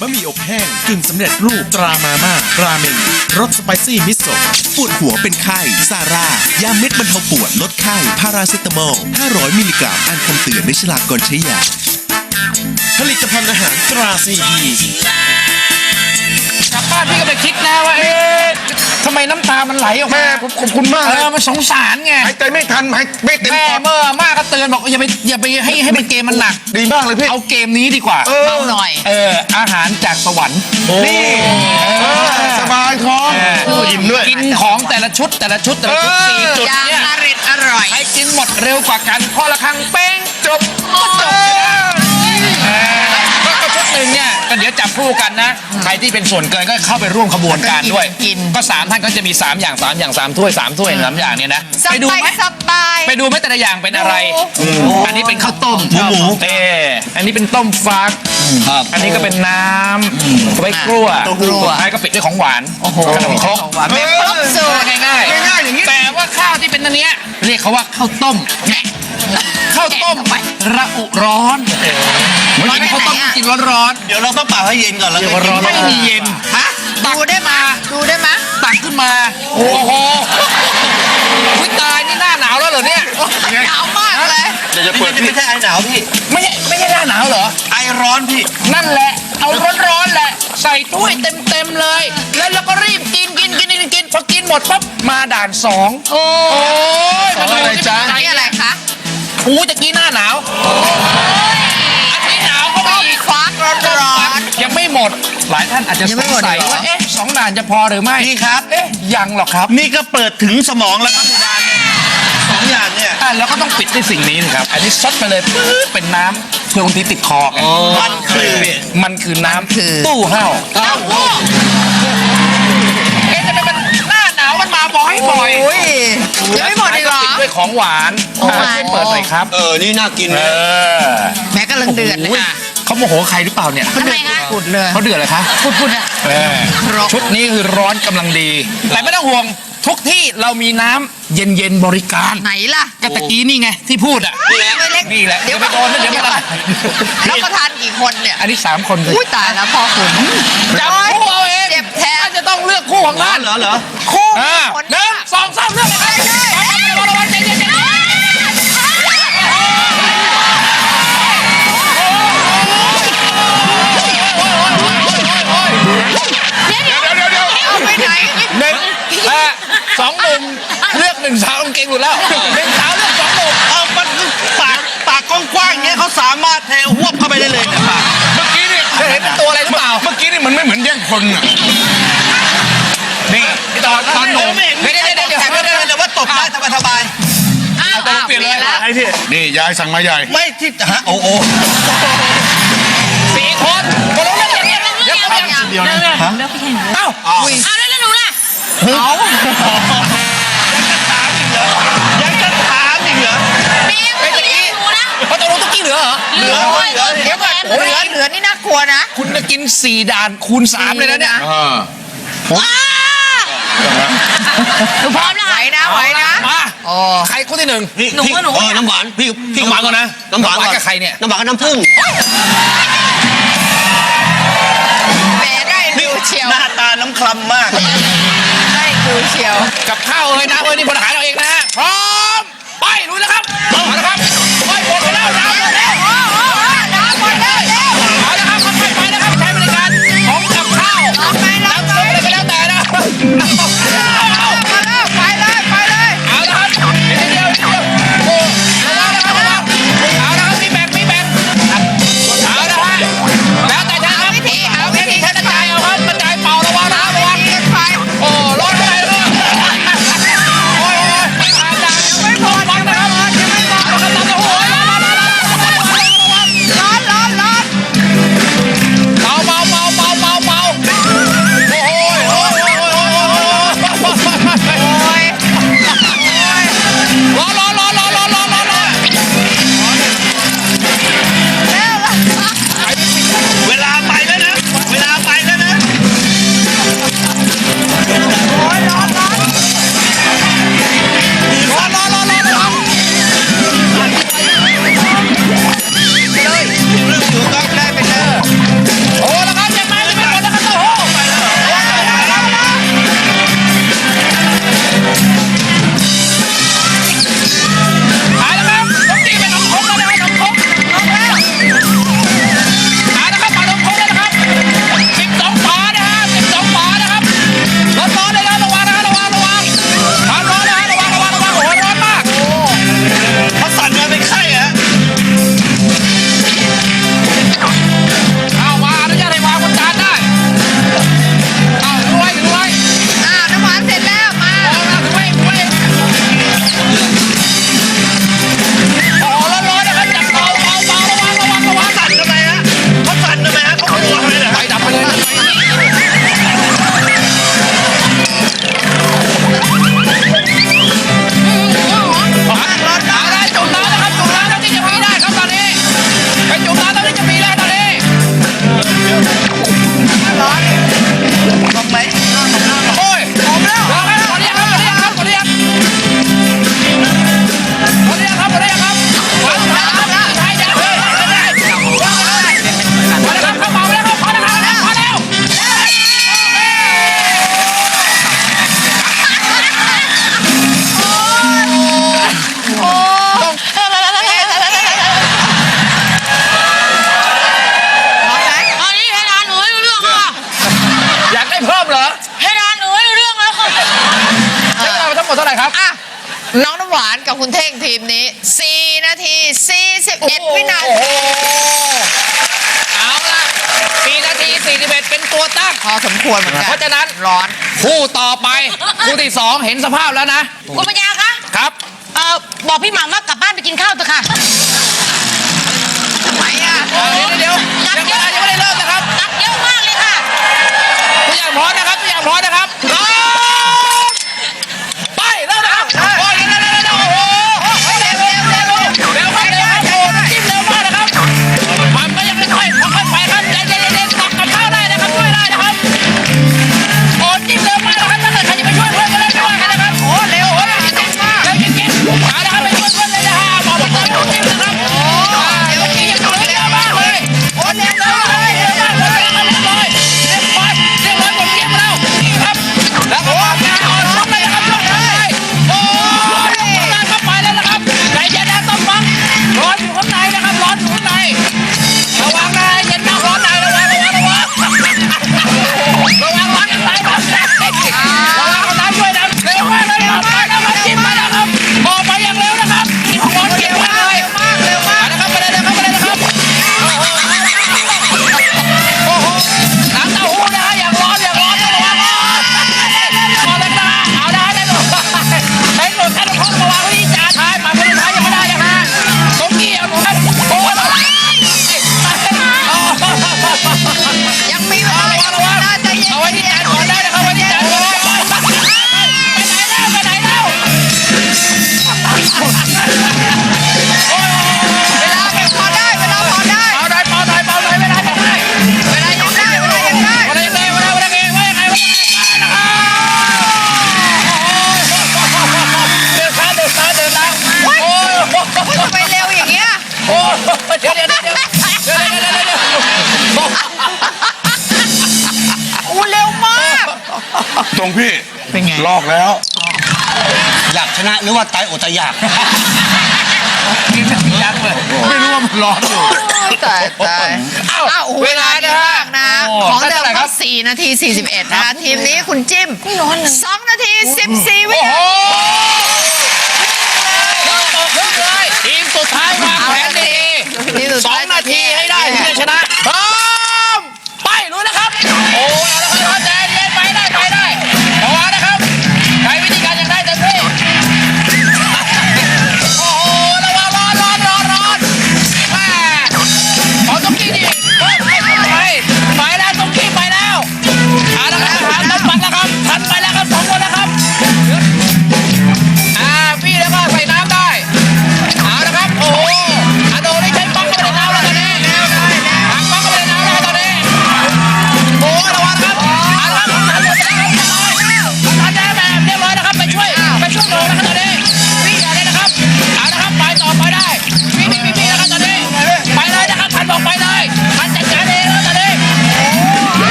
บะหมี่อบแห้งกึ่งสำเร็จรูปตรามาม่าราเมงรสสไปซี่มิโซะปวดหัวเป็นไข้ซาร่ายาเม็ดบรรเทาปวดลดไข้พาราเซตามอล 500 มิลลิกรัมอ่านคำเตือนในฉลากก่อนใช้ยาผลิตภัณฑ์อาหารตราซีอีกลับบ้านพี่ก็ไปคิดนะว่าเอ๊ะทำไมน้ำตามันไหลออกมาแม่ผมขอบคุณมากเอเลยอมันสงสารไง หายใจไม่ทันหายไม่เต็มแม่ปอด เมื่อมากก็เตือนบอกอย่าไปอย่าไปให้ให้มันเกมมันหนัก ดีมากเลยพี่ เอาเกมนี้ดีกว่าเออ เบาหน่อย เอออาหารจากสวรรค์นี่เออสบายท้องอิ่มด้วย กินของแต่ละชุดแต่ละชุดแต่ละชุดเออ สี่จุดอย่างเนี่ยอร่อยอร่อย ใครกินหมดเร็วกว่ากันพอละครั้งเป้งจบก็จบ เนี่ยก็เดี๋ยวจับคู่กันนะ ใครที่เป็นส่วนเกินก็เข้าไปร่วมขบวนการด้วยกิน ก็สามท่านก็จะมีสามอย่างสามอย่างสามถ้วยสามถ้วยสามอย่างเนี่ยนะสไปดูบายไหมสบาย ไปดูไหมแต่ละอย่างเป็นอะไร อันนี้เป็นข้าวต้มหมูหมูเอออันนี้เป็นต้มฟักอันนี้ก็เป็นน้ำไว้กลัวสุดท้ายก็ปิดด้วยของหวานขนมครกหวานไม่ครบสูตรง่ายง่ายง่ายๆอย่างนี้ แต่ว่าข้าวที่เป็นอันเนี้ยเรียกเขาว่าข้าวต้ม ข้าวต้มระอุร้อนมันเป็นข้าวต้มที่กินร้อนเดี๋ยวเราต้องเป่าให้เย็นก่อนแล้วร้อนไม่มีเย็นฮะตักดูได้มาดูได้มาตักขึ้นมา โอ้โหวิตายนี่หน้าหนาวแล้วเหรอเนี่ยหนาวมากเลยเดี๋ยวจะเปิดไม่ใช่ไอหนาวพี่ไม่ใช่ไม่ใช่หน้าหนาวเหรอไอร้อนพี่ นั่นแหละ เอาร้อนๆแหละ ใส่ถ้วยเต็มๆเลย แล้วเราก็รีบกินกินกินกินกินพอกินหมดปั๊บมาด่านสองโอ้โอ้ยมาดูอะไรจ๊ะนี่อะไรคะ อู้จะกี้หน้าหนาวอันนี้หนาวก็ไม่อีกฟักร้อนร้อนยังไม่หมด หลายท่านอาจจะยังสไม่งหมดสัยเหรอว่าเอ๊ะสองด่านจะพอหรือไม่พี่ครับเอ๊ะยังหรอกครับ นี่ก็เปิดถึงสมองแล้วครับสองอย่างเนี่ยอะแล้วก็ต้องปิดด้วยสิ่งนี้นะครับ อันนี้ซดไปเลยปื๊ดเป็นน้ำเพื่อบางทีติดคอไงมันคือมันคือน้ำคือตู้เห่าเอ้าเอ๊ะทำไมมันหน้าหนาวมันมาบ่อยบ่อยโอ้ยยังไม่หมดอีกเหรอปิ ดด้วยของหวานโอ้อะช่วยเปิดหน่อยครับ เออ นี่น่ากินเออแม่กำลังเดือดเลยโยค่ะเขาโมโหใครหรือเปล่าเนี่ยทำไมคะกุดเลยเขาเดือดเลยคะกุดกุดอะเออร้อนชุดนี้คือร้อนกำลังดี แต่ไม่ต้องห่วงทุกที่เรามีน้ำเย็นๆบริการไหนล่ะก็ตะกี้นี่ไงที่พูดอะไม่เล็กนี่แหละเดี๋ยวไปโดนนะเดี๋ยวไม่ได้รับประทานกี่คนเนี่ยอันนี้สามคนเลยอุ้ยตายแล้วพ่อคุณจับคู่เอาเองเจ็บแทนท่านจะต้องเลือกคู่ของท่านเหรอเหรอคู่อ่าคนหนึ่งสองสามเลือกเลยครับ นแย่งคนอะนี่พี่ตอนตอนหนุ่มเดี๋ยวเดี๋ยวเดี๋ยวเดี๋ยวแต่ไม่ได้เลยว่าตบได้สบายอ้าวเอาตัวอ้าวเปลี่ยนเลยแล้วๆไอ้พี่นี่ยายสั่งมาใหญ่ไม่ที่ฮะโอ้โหสี่คนคนละเรื่องอย่างเงี้ยเดี๋ยวผมยังเดียวนะฮะเอ้าเอาแล้วแล้วหนูล่ะเอายังจะถามอีกเหรอมีไอ้ตะกี้เพราะตกลงตะกี้เห ลือเหรอเหลือเหลือเดี๋ยวก่อนเหลือเหลือนี่น่ากลัวนะคุณจะกินสี่ด่านคูณสามเลยนะเนี่ยอ่าหนูพร้อมแล้วไหวนะไหวนะมาโอ้ใครคนที่หนึ่งพี่พี่เออน้ำหวานพี่พี่น้ำหวานก่อนนะน้ำหวานน้ำหวานก่อนกับใครเนี่ยน้ำหวานกับน้ำผึ้งแหมได้ดูเชียวหน้าตาน้ำคล้ำมากได้ดูเชียวกับข้าวเอ้ยน้ำเอ้ยนี่บริหาร วานกับคุณเท่งทีมนี้ 4 นาที 41 วินาที เอาละ4นาที 41 เป็นตัวตั้ง พอสมควรเหมือนกันเพราะฉะนั้นร้อน คู่ต่อไป คู่ที่ 2 เห็นสภาพแล้วนะ คุณปัญญาคะ ครับ เอ่อ บอกพี่หม่ำว่ากลับบ้านไปกินข้าวเถอะค่ะ ตรงพี่เป็นไง ลอกแล้ว อยากชนะหรือว่าตายอดตายอยาก กินแบบยักษ์เลยไม่รู้ว่ามันร้อนอยู่ ตายตายอ้าเวลาเยอะมากนะของเดิมก็สี่นาทีสี่สิบเอ็ดนะทีมนี้คุณจิ้มสองนาทีสิบสี่วินาที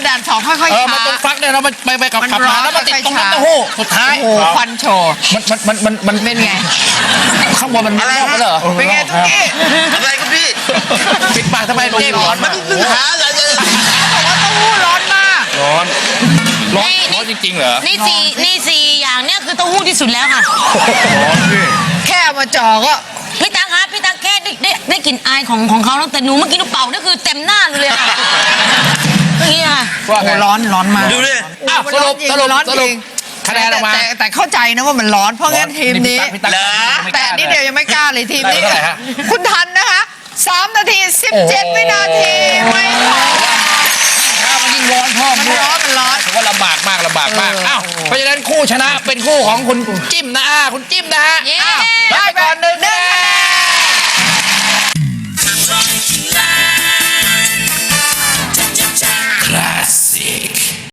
อด่านสองค่อยเออๆมันต้งฟักเนี่ยเราไปไปกับขับร้มานแล้วมันติดตรงนั้นไปช้า เต้าหู้สุดท้ายโอ้โหควันโชว์มันมันมันมันมันเป็นไงข้างบนมันรฮม่รอดแล้เหรอเป็นไงทุกี้อะไรครับพี่ปิดปากทำไมเจ็บร้อนมันหาอะขาบอกว่าเต้าหู้ร้อนมากร้อนร้อนจริงๆเหรอนี่สี่นี่สี่อย่างเนี่ยคือเต้าหู้ที่สุดแล้วค่ะแค่มาจ่อก็พี่ตั๊ครับพี่ตั๊แค่ได้ได้ได้กลิ่นอายของของเขาแล้วแต่หนูเมื่อกี้หนูเป่านี่คือเต็มหน้าเลยค่ะ เมื่อกี้ค่ะว่าไงร้อนร้อนมากดูดิอ้าวสรุปสรุปร้อนสจรุริปงคะแนนออกมาแต่แต่เข้าใจนะว่ามันร้อนเพราะงั้นทีมนี้ พี่ตั๊กพี่ตั๊กแต่นี่เดียวยังไม่กล้าเลยทีมนี้ ได้เท่าไหร่ฮะ คุณทันนะคะ3นาที17วินาทีไม่พอข้าวมันยิ่งร้อนพ่อมันร้อนมันร้อน ถือว่าลำบากมากลำบากมากอ้าวเพราะฉะนั้นคู่ชนะเป็นคู่ของคุณจิ้มนะอ่าคุณจิ้มนะฮะเย้ อ้าวได้ก่อนหนึ่งคะแนน